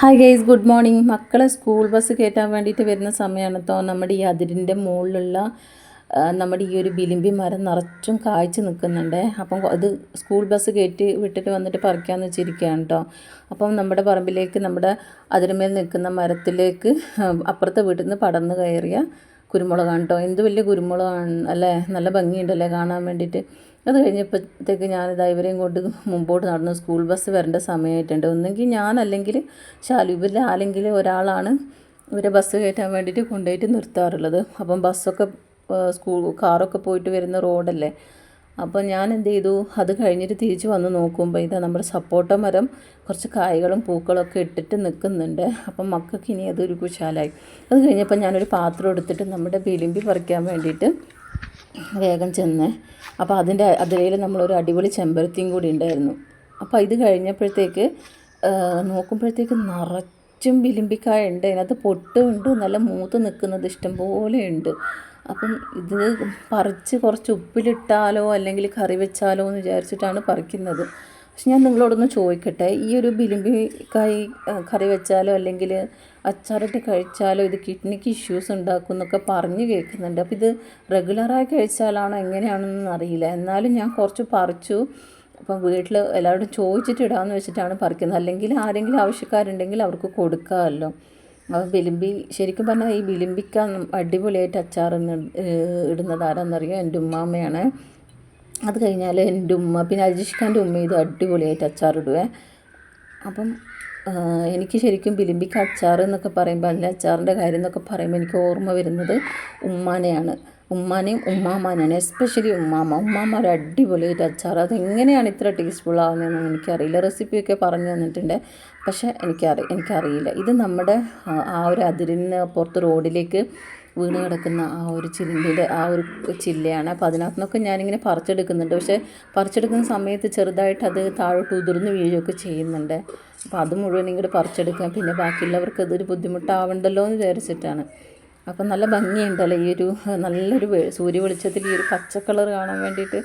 Hi guys good morning മക്കളെ school bus കയറ്റാൻ വേണ്ടിയിട്ട് വരുന്ന സമയമാണ് കേട്ടോ നമ്മുടെ ഈ അതിരിന്റെ മുകളിലുള്ള നമ്മുടെ ഈ ഒരു ബിലിമ്പി മരം നിറച്ചും കായ്ച്ച് നിൽക്കുന്നുണ്ട്. അപ്പം അത് സ്കൂൾ ബസ് കയറ്റി വിട്ടിട്ട് വന്നിട്ട് പറിക്കാമെന്ന് വെച്ചിരിക്കുകയാണ് കേട്ടോ അപ്പം നമ്മുടെ പറമ്പിലേക്ക് നമ്മുടെ അതിരുമേൽ നിൽക്കുന്ന മരത്തിലേക്ക് അപ്പുറത്തെ വീട്ടിൽ നിന്ന് പടർന്ന് കയറിയ കുരുമുളകാണ് കേട്ടോ എന്ത് വലിയ കുരുമുളകാണ് അല്ലേ? നല്ല ഭംഗിയുണ്ടല്ലേ കാണാൻ വേണ്ടിയിട്ട്? അത് കഴിഞ്ഞപ്പോഴത്തേക്ക് ഞാനിതാ ഇവരെയും കൊണ്ട് മുമ്പോട്ട് നടന്ന് സ്കൂൾ ബസ് വരേണ്ട സമയമായിട്ടുണ്ട്. ഒന്നെങ്കിൽ ഞാൻ അല്ലെങ്കിൽ ശാലു ഇവരിൽ ആരെങ്കിൽ ഒരാളാണ് ഇവരെ ബസ് കയറ്റാൻ വേണ്ടിയിട്ട് കൊണ്ടുപോയിട്ട് നിർത്താറുള്ളത്. അപ്പം ബസ്സൊക്കെ സ്കൂൾ കാറൊക്കെ പോയിട്ട് വരുന്ന റോഡല്ലേ. അപ്പോൾ ഞാൻ എന്ത് ചെയ്തു? അത് കഴിഞ്ഞിട്ട് തിരിച്ച് വന്ന് നോക്കുമ്പോൾ ഇതാ നമ്മുടെ സപ്പോട്ട മരം കുറച്ച് കായ്കളും പൂക്കളൊക്കെ ഇട്ടിട്ട് നിൽക്കുന്നുണ്ട്. അപ്പം മക്കൾക്ക് ഇനി അതൊരു കുശാലായി. അത് കഴിഞ്ഞപ്പോൾ ഞാനൊരു പാത്രം എടുത്തിട്ട് നമ്മുടെ വിളിമ്പി പറിക്കാൻ വേണ്ടിയിട്ട് വേഗം ചെന്ന്. അപ്പോൾ അതിന്റെ അതിലയിൽ നമ്മളൊരു അടിപൊളി ചെമ്പരത്തിയും കൂടി ഉണ്ടായിരുന്നു. അപ്പോൾ ഇത് കഴിഞ്ഞപ്പോഴത്തേക്ക് നോക്കുമ്പോഴത്തേക്ക് നിറച്ചും വിലിമ്പിക്കായ ഉണ്ട്. അതിനകത്ത് പൊട്ടുണ്ട് നല്ല മൂത്ത് നിൽക്കുന്നത് ഇഷ്ടംപോലെ ഉണ്ട്. അപ്പം ഇത് പറിച്ച് കുറച്ച് ഉപ്പിലിട്ടാലോ അല്ലെങ്കിൽ കറി വെച്ചാലോ എന്ന് വിചാരിച്ചിട്ടാണ് പറിക്കുന്നത്. പക്ഷെ ഞാൻ നിങ്ങളോടൊന്ന് ചോദിക്കട്ടെ ഈ ഒരു ബിലിമ്പിക്കായി കറി വെച്ചാലോ അല്ലെങ്കിൽ അച്ചാറിട്ട് കഴിച്ചാലോ ഇത് കിഡ്നിക്ക് ഇഷ്യൂസ് ഉണ്ടാക്കും എന്നൊക്കെ പറഞ്ഞ് കേൾക്കുന്നുണ്ട്. അപ്പോൾ ഇത് റെഗുലറായി കഴിച്ചാലാണോ എങ്ങനെയാണെന്നൊന്നും അറിയില്ല. എന്നാലും ഞാൻ കുറച്ച് പറിച്ചു. അപ്പം വീട്ടിൽ എല്ലാവരോടും ചോദിച്ചിട്ട് ഇടാമെന്ന് വെച്ചിട്ടാണ് പറിക്കുന്നത്. അല്ലെങ്കിൽ ആരെങ്കിലും ആവശ്യക്കാരുണ്ടെങ്കിൽ അവർക്ക് കൊടുക്കാമല്ലോ. അപ്പോൾ ബിലിമ്പി ശരിക്കും പറഞ്ഞാൽ ഈ ബിലിമ്പിക്ക അടിപൊളിയായിട്ട് അച്ചാർ ഇടുന്നത് ആരാന്നറിയോ? എന്റെ ഉമ്മാമ്മയാണ്. അത് കഴിഞ്ഞാൽ എന്റെ ഉമ്മ പിന്നെ അജീഷ് ഖാന്റെ ഉമ്മ ഇത് അടിപൊളിയായിട്ട് അച്ചാറിടുവേ. അപ്പം എനിക്ക് ശരിക്കും ബിലിമ്പിക്ക് അച്ചാർ എന്നൊക്കെ പറയുമ്പോൾ അല്ല അച്ചാറിന്റെ കാര്യം എന്നൊക്കെ പറയുമ്പോൾ എനിക്ക് ഓർമ്മ വരുന്നത് ഉമ്മാനെയാണ്. ഉമ്മാനെയും ഉമ്മാമാനാണ് എസ്പെഷ്യലി ഉമ്മാമ ഉമ്മാമ ഒരു അടിപൊളിയായിട്ട് അച്ചാർ. അതെങ്ങനെയാണ് ഇത്ര ടേസ്റ്റ്ഫുൾ ആവുന്നതെന്ന് എനിക്കറിയില്ല. റെസിപ്പിയൊക്കെ പറഞ്ഞു തന്നിട്ടുണ്ട്. പക്ഷേ എനിക്കറി എനിക്കറിയില്ല. ഇത് നമ്മുടെ ആ ഒരു അതിരിന് പുറത്ത് റോഡിലേക്ക് വീണ് കിടക്കുന്ന ആ ഒരു ചില്ലിന്റെ ആ ഒരു ചില്ലയാണ്. അപ്പോൾ അതിനകത്ത് നിന്നൊക്കെ ഞാനിങ്ങനെ പറിച്ചെടുക്കുന്നുണ്ട്. പക്ഷേ പറിച്ചെടുക്കുന്ന സമയത്ത് ചെറുതായിട്ട് അത് താഴോട്ട് ഉതിർന്ന് വീഴുകയൊക്കെ ചെയ്യുന്നുണ്ട്. അപ്പോൾ അത് മുഴുവൻ ഇങ്ങോട്ട് പറിച്ചെടുക്കാം പിന്നെ ബാക്കിയുള്ളവർക്ക് അതൊരു ബുദ്ധിമുട്ടാവണ്ടല്ലോ എന്ന് വിചാരിച്ചിട്ടാണ്. അപ്പം നല്ല ഭംഗിയുണ്ടല്ലോ ഈ ഒരു നല്ലൊരു സൂര്യ വെളിച്ചത്തിൽ ഈ ഒരു പച്ച കളർ കാണാൻ വേണ്ടിയിട്ട്?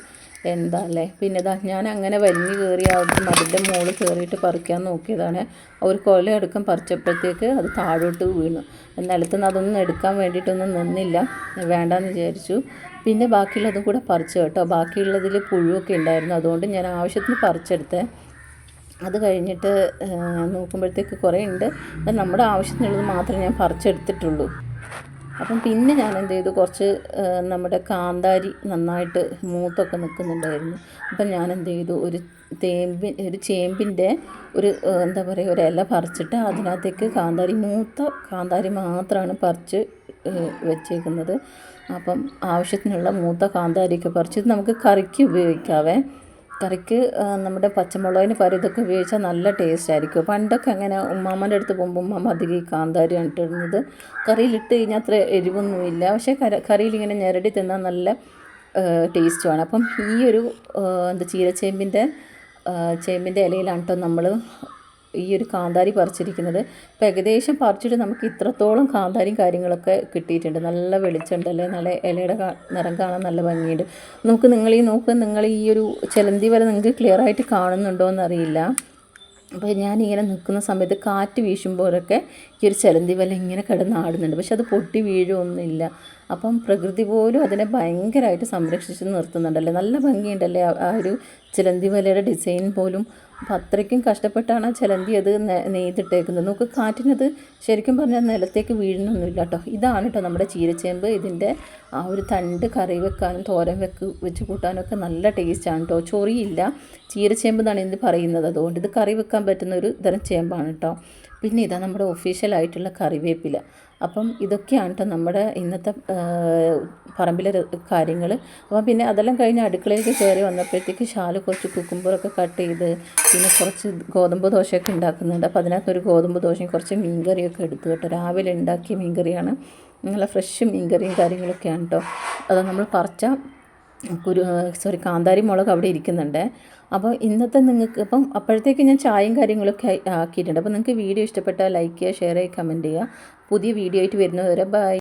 എന്താ അല്ലേ പിന്നെ ഇതാ ഞാൻ അങ്ങനെ വലിഞ്ഞ് കയറി അവിടെ മതിന്റെ മുകളിൽ കയറിയിട്ട് പറിക്കാൻ നോക്കിയതാണ്. ഒരു കൊല എടുക്കാൻ പറിച്ചപ്പോഴത്തേക്ക് അത് താഴോട്ട് വീണു. നിലത്ത് നിന്ന് അതൊന്നും എടുക്കാൻ വേണ്ടിയിട്ടൊന്നും നിന്നില്ല. വേണ്ടാന്ന് വിചാരിച്ചു. പിന്നെ ബാക്കിയുള്ളതും കൂടെ പറിച്ചു കേട്ടോ. ബാക്കിയുള്ളതിൽ പുഴുവൊക്കെ ഉണ്ടായിരുന്നു. അതുകൊണ്ട് ഞാൻ ആവശ്യത്തിന് പറിച്ചെടുത്തേ. അത് കഴിഞ്ഞിട്ട് നോക്കുമ്പോഴത്തേക്ക് കുറേ ഉണ്ട് നമ്മുടെ ആവശ്യത്തിനുള്ളത് മാത്രമേ ഞാൻ പറിച്ചെടുത്തിട്ടുള്ളൂ. അപ്പം പിന്നെ ഞാൻ എന്ത് ചെയ്തു കുറച്ച് നമ്മുടെ കാന്താരി നന്നായിട്ട് മൂത്തൊക്കെ നിൽക്കുന്നുണ്ടായിരുന്നു. അപ്പം ഞാൻ എന്ത് ചെയ്തു ഒരു തേമ്പി ഒരു ചേമ്പിന്റെ ഒരു എന്താ പറയുക ഒരു ഇല പറിച്ചിട്ട് അതിനകത്തേക്ക് കാന്താരി മൂത്ത കാന്താരി മാത്രമാണ് പറിച്ച് വെച്ചേക്കുന്നത്. അപ്പം ആവശ്യത്തിനുള്ള മൂത്ത കാന്താരിയൊക്കെ പറിച്ച് നമുക്ക് കറിക്ക് ഉപയോഗിക്കാവേ. കറിക്ക് നമ്മുടെ പച്ചമുളകിന് പകരം ഇതൊക്കെ ഉപയോഗിച്ചാൽ നല്ല ടേസ്റ്റ് ആയിരിക്കും. പണ്ടൊക്കെ അങ്ങനെ ഉമ്മാമ്മന്റെ അടുത്ത് പോകുമ്പോൾ ഉമ്മാമ്മ അധികം ഈ കാന്താരിയാണ് ഇട്ടിരുന്നത് കറിയിലിട്ട് കഴിഞ്ഞാൽ അത്ര എരിവൊന്നുമില്ല. പക്ഷേ കര കറിയിലിങ്ങനെ ഞെരടി തിന്നാൽ നല്ല ടേസ്റ്റുമാണ് അപ്പം ഈ ഒരു എന്താ ചീരച്ചേമ്പിന്റെ ചേമ്പിന്റെ ഇലയിലാണ് കേട്ടോ നമ്മൾ ഈ ഒരു കാന്താരി പറിച്ചിരിക്കുന്നത്. അപ്പോൾ ഏകദേശം പറിച്ചിട്ട് നമുക്ക് ഇത്രത്തോളം കാന്താരിയും കാര്യങ്ങളൊക്കെ കിട്ടിയിട്ടുണ്ട്. നല്ല വെളിച്ചമുണ്ടല്ലേ നല്ല ഇലയുടെ നിറം കാണാൻ നല്ല ഭംഗിയുണ്ട്. നമുക്ക് നിങ്ങൾ ഈ നോക്ക് നിങ്ങൾ ഈ ഒരു ചിലന്തി വരെ നിങ്ങൾക്ക് ക്ലിയർ ആയിട്ട് കാണുന്നുണ്ടോ എന്നറിയില്ല. അപ്പോൾ ഞാനിങ്ങനെ നിൽക്കുന്ന സമയത്ത് കാറ്റ് വീശുമ്പോഴൊക്കെ ഈ ഒരു ചിലന്തി വല ഇങ്ങനെ കിടന്നാടുന്നുണ്ട് പക്ഷെ അത് പൊട്ടി വീഴുമൊന്നുമില്ല അപ്പം പ്രകൃതി പോലും അതിനെ ഭയങ്കരമായിട്ട് സംരക്ഷിച്ച് നിർത്തുന്നുണ്ടല്ലേ നല്ല ഭംഗിയുണ്ടല്ലേ ആ- ആ ഒരു ചിലന്തി വലയുടെ ഡിസൈൻ പോലും അപ്പം അത്രയ്ക്കും കഷ്ടപ്പെട്ടാണ് ചിലന്തി അത് നെയ്തിട്ടേക്കുന്നത്. നമുക്ക് കാറ്റിനത് ശരിക്കും പറഞ്ഞാൽ നിലത്തേക്ക് വീഴുന്നൊന്നുമില്ല കേട്ടോ ഇതാണ് കേട്ടോ നമ്മുടെ ചീരച്ചേമ്പ്. ഇതിന്റെ ആ ഒരു തണ്ട് കറി വെക്കാനും തോരൻ വെക്ക് വെച്ച് കൂട്ടാനൊക്കെ നല്ല ടേസ്റ്റാണ് കേട്ടോ ചൊറിയില്ല. ചീരച്ചേമ്പ് എന്നാണ് ഇത് പറയുന്നത്. അതുകൊണ്ട് ഇത് കറി വെക്കാൻ പറ്റുന്ന ഒരു തരം ചേമ്പാണ് കേട്ടോ പിന്നെ ഇതാ നമ്മുടെ ഒഫീഷ്യലായിട്ടുള്ള കറിവേപ്പില. അപ്പം ഇതൊക്കെയാണ് കേട്ടോ നമ്മുടെ ഇന്നത്തെ പറമ്പിലെ കാര്യങ്ങൾ. അപ്പം പിന്നെ അതെല്ലാം കഴിഞ്ഞ് അടുക്കളയിലേക്ക് കയറി വന്നപ്പോഴത്തേക്ക് ഷാൽ കുറച്ച് കുക്കുമ്പറൊക്കെ കട്ട് ചെയ്ത് പിന്നെ കുറച്ച് ഗോതമ്പ് ദോശയൊക്കെ ഉണ്ടാക്കുന്നുണ്ട്. അപ്പോൾ അതിനകത്തൊരു ഗോതമ്പ് ദോശയും കുറച്ച് മീൻകറിയൊക്കെ എടുത്തു കേട്ടോ. രാവിലെ ഉണ്ടാക്കിയ മീൻകറിയാണ്. നല്ല ഫ്രഷ് മീൻകറിയും കാര്യങ്ങളൊക്കെയാണ് കേട്ടോ അത് നമ്മൾ പറിച്ച കുരു സോറി കാന്താരി മുളക് അവിടെ ഇരിക്കുന്നുണ്ട്. അപ്പോൾ ഇന്നത്തെ നിങ്ങൾക്ക് അപ്പം അപ്പോഴത്തേക്ക് ഞാൻ ചായയും കാര്യങ്ങളൊക്കെ ആക്കിയിട്ടുണ്ട്. അപ്പോൾ നിങ്ങൾക്ക് വീഡിയോ ഇഷ്ടപ്പെട്ടാൽ ലൈക്ക് ചെയ്യുക ഷെയർ ചെയ്യുക കമന്റ് ചെയ്യുക. പുതിയ വീഡിയോ ആയിട്ട് വരുന്നവരെ ബൈ